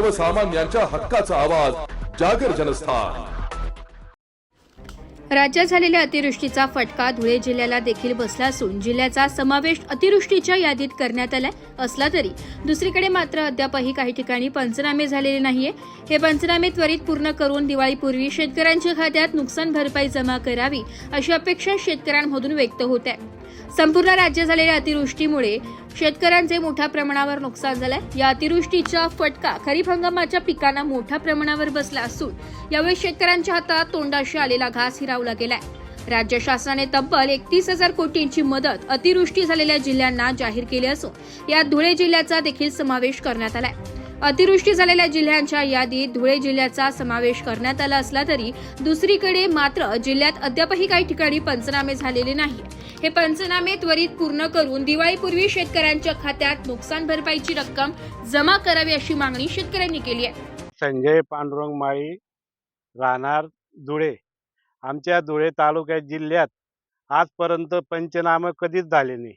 सर्वसामान्यांच्या हक्काचा आवाज जागर जनस्थान. राज्यात झालेल्या अतिवृष्टीचा फटका धुळे जिल्ह्याला देखील बसला असून जिल्ह्याचा समावेश अतिवृष्टीच्या यादीत करण्यात आलाय असला तरी. दुसरीकडे मात्र अद्यापही काही ठिकाणी पंचनामे झालेले नाहीये. हे पंचनामे त्वरित पूर्ण करून दिवाळीपूर्वी शेतकऱ्यांच्या खात्यात नुकसान भरपाई जमा करावी अशी अपेक्षा शेतकऱ्यांमधून व्यक्त होत आहे. संपूर्ण राज्य झालेल्या अतिवृष्टीमुळे शेतकऱ्यांचे मोठ्या प्रमाणावर नुकसान झालंय. या अतिवृष्टीचा फटका खरीप हंगामाच्या पिकांना मोठ्या प्रमाणावर बसला असून यावेळी शेतकऱ्यांच्या हातात तोंडाशी आलेला घास हिरावला गेलाय. राज्य शासनाने तब्बल एकतीस हजार कोटींची मदत अतिवृष्टी झालेल्या जिल्ह्यांना जाहीर केली असून यात धुळे जिल्ह्याचा देखील समावेश करण्यात आलाय. अतिवृष्टी झालेल्या जिल्ह्यांच्या यादीत धुळे जिल्ह्याचा समावेश करण्यात आला असला तरी दुसरीकडे मात्र जिल्ह्यात अद्यापही काही ठिकाणी पंचनामे झालेले नाही. हे पंचनामे त्वरित पूर्ण करून दिवाळीपूर्वी शेतकऱ्यांच्या खात्यात नुकसान भरपाईची रक्कम जमा करावी अशी मागणी शेतकऱ्यांनी केली आहे. संजय पांडुरंग माळी राहणार धुळे. आमच्या धुळे तालुक्यात जिल्ह्यात आजपर्यंत पंचनामे कधीच झाले नाही.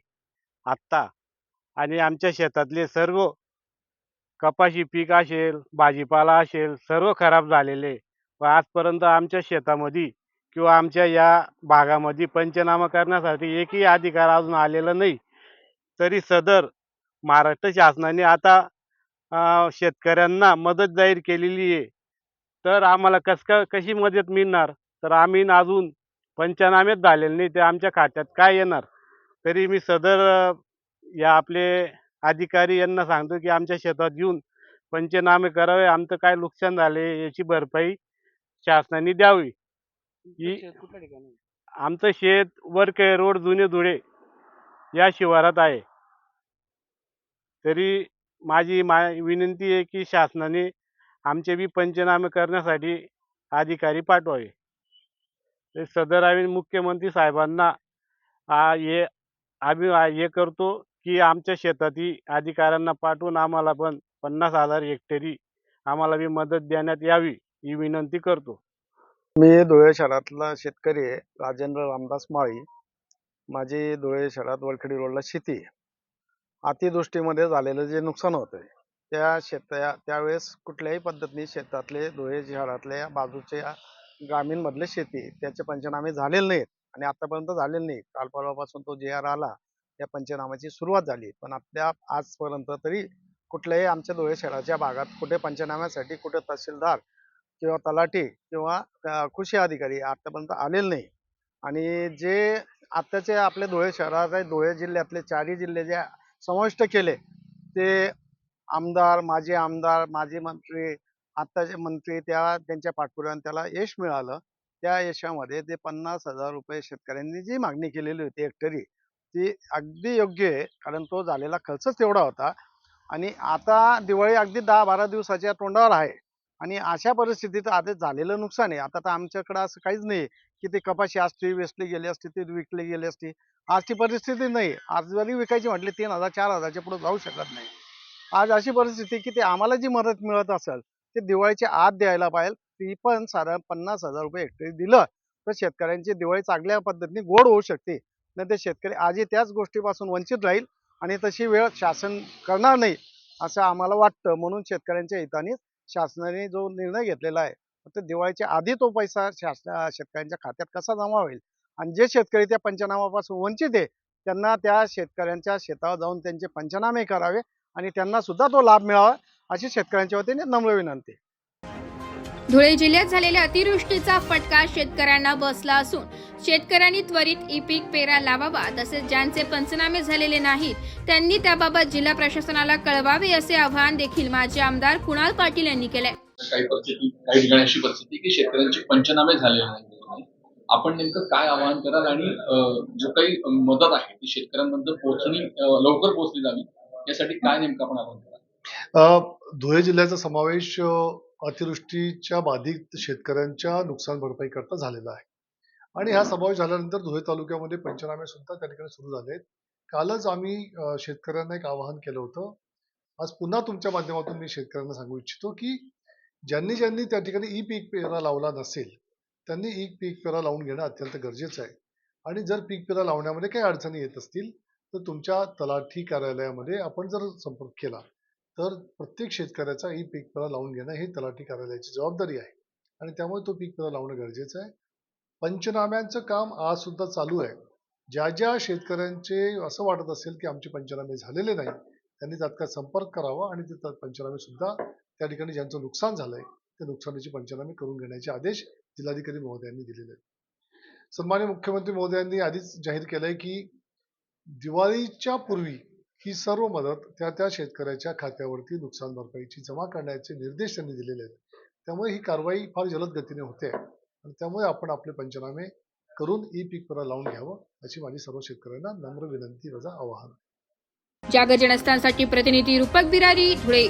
आत्ता आणि आमच्या शेतातले सर्व कपाशी पीक असेल भाजीपाला असेल सर्व खराब झालेले व आजपर्यंत आमच्या शेतामध्ये किंवा आमच्या या भागामध्ये पंचनामा करण्यासाठी एकही अधिकार अजून आलेला नाही. तरी सदर महाराष्ट्र शासनाने आता शेतकऱ्यांना मदत जाहीर केलेली आहे. तर आम्हाला कस का कशी मदत मिळणार? तर आम्ही अजून पंचनामेच झालेले नाही ते आमच्या खात्यात काय येणार? तरी मी सदर या आपले अधिकारी यांना सांगतो की आमच्या शेतात येऊन पंचनामे करावे आमचं काय नुकसान झाले याची भरपाई शासनाने द्यावी. ही आमचं शेत वरके रोड जुने धुळे या शिवारात आहे. तरी माझी मा विनंती आहे की शासनाने आमचे बी पंचनामे करण्यासाठी अधिकारी पाठवावे. ते सदर आम्ही मुख्यमंत्री साहेबांना आ, हे आम्ही हे करतो की आमच्या शेतातील अधिकाऱ्यांना पाठवून आम्हाला पण पन्नास हजार हेक्टरी आम्हाला बी मदत देण्यात यावी ही विनंती करतो. मी धुळे शहरातला शेतकरी आहे राजेंद्र रामदास माळी. माझी धुळे शहरात वरखडी रोडला शेती आहे. अतिवृष्टीमध्ये झालेलं जे नुकसान होतंय त्या शेता त्यावेळेस कुठल्याही पद्धतीने शेतातले धुळे शहरातल्या बाजूच्या ग्रामीणमधले शेती त्याचे पंचनामे झालेले नाहीत आणि आतापर्यंत झालेले नाही काल परवापासून तो जे आर आला त्या पंचनाम्याची सुरुवात झाली. पण आपल्या आजपर्यंत तरी कुठल्याही आमच्या धुळे शहराच्या भागात कुठे पंचनाम्यासाठी कुठे तहसीलदार किंवा तलाठी किंवा कृषी अधिकारी आतापर्यंत आलेले नाही. आणि जे आत्ताचे आपले धुळे शहरात आहे धुळे जिल्ह्यातले चारही जिल्हे जे समाविष्ट केले ते आमदार माजी आमदार माजी मंत्री आत्ताचे मंत्री त्या त्यांच्या पाठपुराव्याने त्याला यश मिळालं. त्या यशामध्ये ते पन्नास हजार रुपये शेतकऱ्यांनी जी मागणी केलेली होती हेक्टरी ती अगदी योग्य आहे कारण तो झालेला खर्चच तेवढा होता. आणि आता दिवाळी अगदी दहा बारा दिवसाच्या तोंडावर आहे. आणि अशा परिस्थितीत आता झालेलं नुकसान आहे. आता तर आमच्याकडं असं काहीच नाही की ते कपाशी असती वेचली गेली असती ती विकली गेली असती. आजची परिस्थिती नाही. आज जरी विकायची म्हटली तीन हजार चार हजारच्या पुढे जाऊ शकत नाही. आज अशी परिस्थिती की ते आम्हाला जी मदत मिळत असेल ते दिवाळीच्या आत द्यायला पाहिजे. ती पण साधारण पन्नास हजार रुपये हेक्टरी दिलं तर शेतकऱ्यांची दिवाळी चांगल्या पद्धतीने गोड होऊ शकते. नाही ते शेतकरी आजही त्याच गोष्टीपासून वंचित राहील आणि तशी वेळ शासन करणार नाही असं आम्हाला वाटतं. म्हणून शेतकऱ्यांच्या हिताने शासनाने जो निर्णय घेतलेला आहे तर दिवाळीच्या आधी तो पैसा शासना शेतकऱ्यांच्या खात्यात कसा जमा होईल? आणि जे शेतकरी त्या पंचनामापासून वंचित आहे त्यांना त्या शेतकऱ्यांच्या शेतावर जाऊन त्यांचे पंचनामे करावे आणि त्यांना सुद्धा तो लाभ मिळावा अशी शेतकऱ्यांच्या वतीने नम्र विनंती धुळे जिल्ह्यात झालेल्या अतिवृष्टीचा फटका शेतकऱ्यांना बसला असून शेतकऱ्यांनी त्वरित ई पीक पेरा लावावा तसेच ज्यांचे पंचनामे झालेले नाहीत त्यांनी त्याबाबत जिल्हा प्रशासनाला कळवावे असे आवाहन देखील माजी आमदार कुणाल पाटील यांनी केलंय. काही परिस्थिती काही ठिकाणी अशी परिस्थिती की शेतकऱ्यांचे पंचनामे झालेले नाही आपण नेमकं काय आवाहन कराल आणि जो काही मदत आहे ती शेतकऱ्यांपर्यंत पोहोचणी लवकर पोहोचली जावी यासाठी काय नेमकं आपण आवाहन कराल? धुळे जिल्ह्याचा समावेश अतिवृष्टीच्या बाधित शेतकऱ्यांच्या नुकसान भरपाई करता झालेला आहे. आणि हा समावेश झाल्यानंतर धुळे तालुक्यामध्ये पंचनामे सुद्धा त्या ठिकाणी सुरू झाले आहेत कालच आम्ही शेतकऱ्यांना एक आवाहन केलं होतं. आज पुन्हा तुमच्या माध्यमातून मी शेतकऱ्यांना सांगू इच्छितो की ज्यांनी ज्यांनी त्या ठिकाणी ई पीक पेरा लावला नसेल त्यांनी ई पीक पेरा लावून घेणं अत्यंत गरजेचं आहे. आणि जर पीक पेरा लावण्यामध्ये काही अडचणी येत असतील तर तुमच्या तलाठी कार्यालयामध्ये आपण जर संपर्क केला तर प्रत्येक शेतकऱ्याचा ही पीक पेरा लावून घेणं हे तलाठी कार्यालयाची जबाबदारी आहे. आणि त्यामुळे तो पीक पेरा लावणं गरजेचं आहे. पंचनाम्यांचं काम आज सुद्धा चालू आहे. ज्या ज्या शेतकऱ्यांचे असं वाटत असेल की आमचे पंचनामे झालेले नाही त्यांनी तात्काळ संपर्क करावा आणि ते पंचनामे सुद्धा त्या ठिकाणी ज्यांचं नुकसान झालंय ते नुकसानीचे पंचनामे करून घेण्याचे आदेश जिल्हाधिकारी महोदयांनी दिलेले आहेत. सन्मान्य मुख्यमंत्री महोदयांनी आधीच जाहीर केलंय की दिवाळीच्या पूर्वी ही सर्व मदत त्या त्या शेतकऱ्याच्या खात्यावरती नुकसान भरपाईची जमा करण्याचे निर्देश त्यांनी दिलेले आहेत. त्यामुळे ही कारवाई फार जलद गतीने होते. आणि त्यामुळे आपण आपले पंचनामे करून ई पीक पेरा लावून घ्यावं अशी माझी सर्व शेतकऱ्यांना नम्र विनंती वजा आवाहन. जागजनस्थांसाठी प्रतिनिधी रूपक बिरारी धुळे.